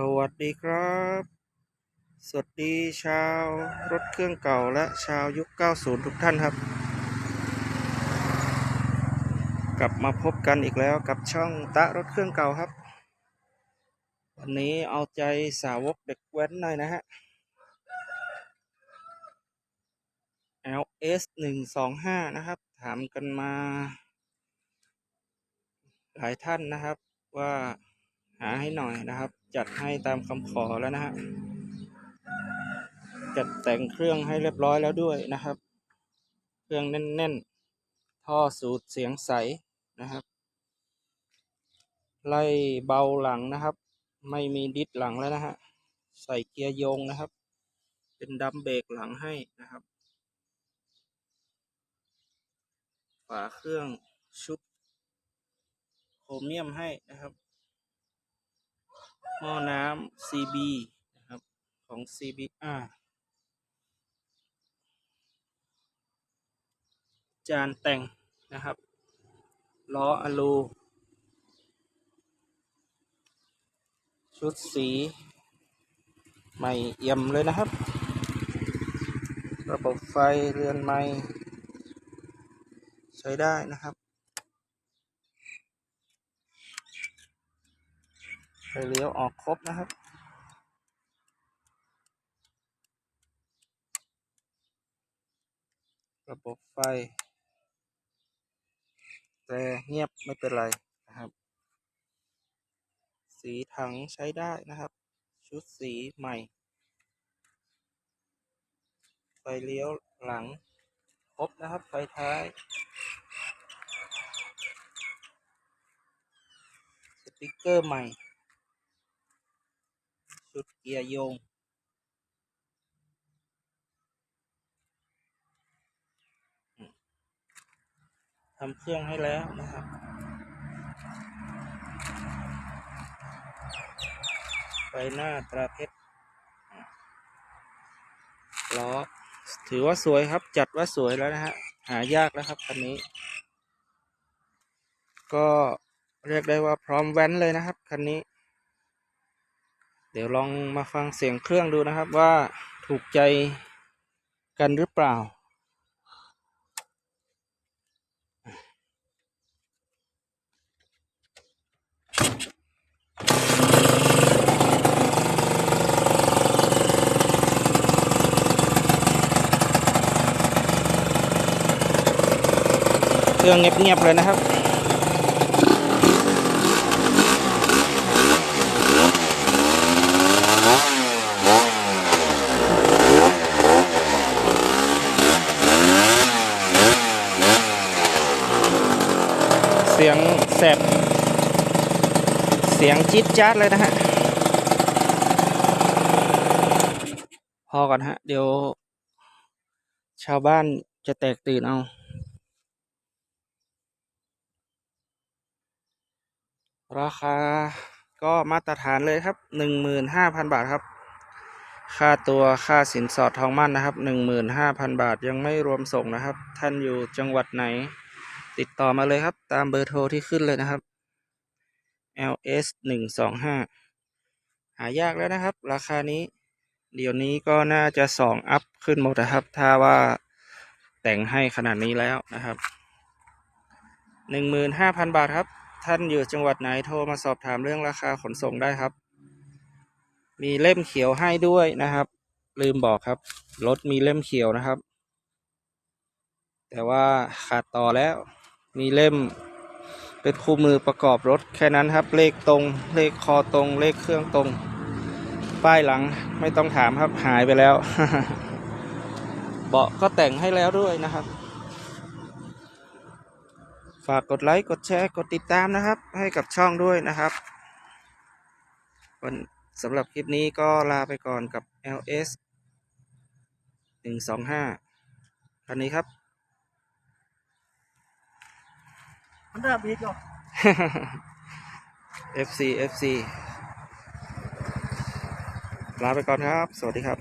สวัสดีครับ สวัสดีชาวรถเครื่องเก่าและชาวยุค 90 ทุกท่านครับ กลับมาพบกันอีกแล้วกับช่องตะรถเครื่องเก่าครับ วันนี้เอาใจสาวกเด็กแว้นหน่อยนะฮะ LS 125 นะครับ ถามกันมา หลายท่านนะครับว่า หาให้หน่อยนะครับ จัดให้ตามคำขอแล้วนะฮะจัดแต่งเครื่องให้เรียบร้อยแล้วด้วยนะครับ เครื่องแน่นๆ ท่อสูตรเสียงใสนะครับ ไล่เบาหลังนะครับ ไม่มีดิสหลังแล้วนะฮะใส่เกียร์โยงนะครับ เป็นดัมเบรกหลังให้นะครับ ฝาเครื่องชุบโครเมียมให้นะครับ หม้อน้ำ CB นะครับ ของ CBR จานแต่งนะครับล้ออะลูชุดสีใหม่เอี่ยมเลยนะครับ ระบบไฟเรือนไม้ใช้ได้นะครับ ไฟ เลี้ยวออกครบนะครับระบบไฟ แต่เงียบไม่เป็นไรนะครับ สีถังใช้ได้นะครับ ชุดสีใหม่ ไฟเลี้ยวหลัง ครบนะครับ ไฟท้ายสติกเกอร์ใหม่ ชุดเกียร์โยง ทำเครื่องให้แล้วนะครับไฟหน้าตราเพชรล้อถือว่าสวยครับ จัดว่าสวยแล้วนะฮะ หายากแล้วครับคันนี้ ก็เรียกได้ว่าพร้อมแว้นเลยนะครับคันนี้ ดี๋ยวลองมาฟังเสียงเครื่องดูนะครับว่าถูกใจกันหรือเปล่า เครื่องเงียบๆเลยนะครับ เสียงแสบ เสียงจี๊ดจ๊าดเลยนะฮะ พอก่อนฮะ เดี๋ยว ชาวบ้านจะแตกตื่นเอาราคาก็มาตรฐานเลยครับหนึ่งหมื่นห้าพันบาทครับ ค่าตัวค่าสินสอดทองมั่นนะครับหนึ่งหมื่นห้าพันบาทยังไม่รวมส่งนะครับ ท่านอยู่จังหวัดไหน ติดต่อมาเลยครับ ตามเบอร์โทรที่ขึ้นเลยนะครับ LS หนึ่งสองห้าหายากแล้วนะครับ ราคานี้ เดี๋ยวนี้ก็น่าจะสองอัพขึ้นหมดนะครับ ถ้าว่าแต่งให้ขนาดนี้แล้วนะครับหนึ่งหมื่นห้าพันบาทครับ ท่านอยู่จังหวัดไหนโทรมาสอบถามเรื่องราคาขนส่งได้ครับ มีเล่มเขียวให้ด้วยนะครับ ลืมบอกครับรถมีเล่มเขียวนะครับ แต่ว่าขาดต่อแล้ว มีเล่ม เป็นคู่มือประกอบรถแค่นั้นครับ เลขตรง เลขคอตรง เลขเครื่องตรง ป้ายหลังไม่ต้องถามครับหายไปแล้ว เบาะก็แต่งให้แล้วด้วยนะครับ ฝากกดไลค์ กดแชร์ กดติดตามนะครับ ให้กับช่องด้วยนะครับวันสำหรับคลิปนี้ก็ลาไปก่อนกับ LS 125คันนี้ครับ มันเริ่มอีกเหรอ FC FC ลาไปก่อนครับ สวัสดีครับ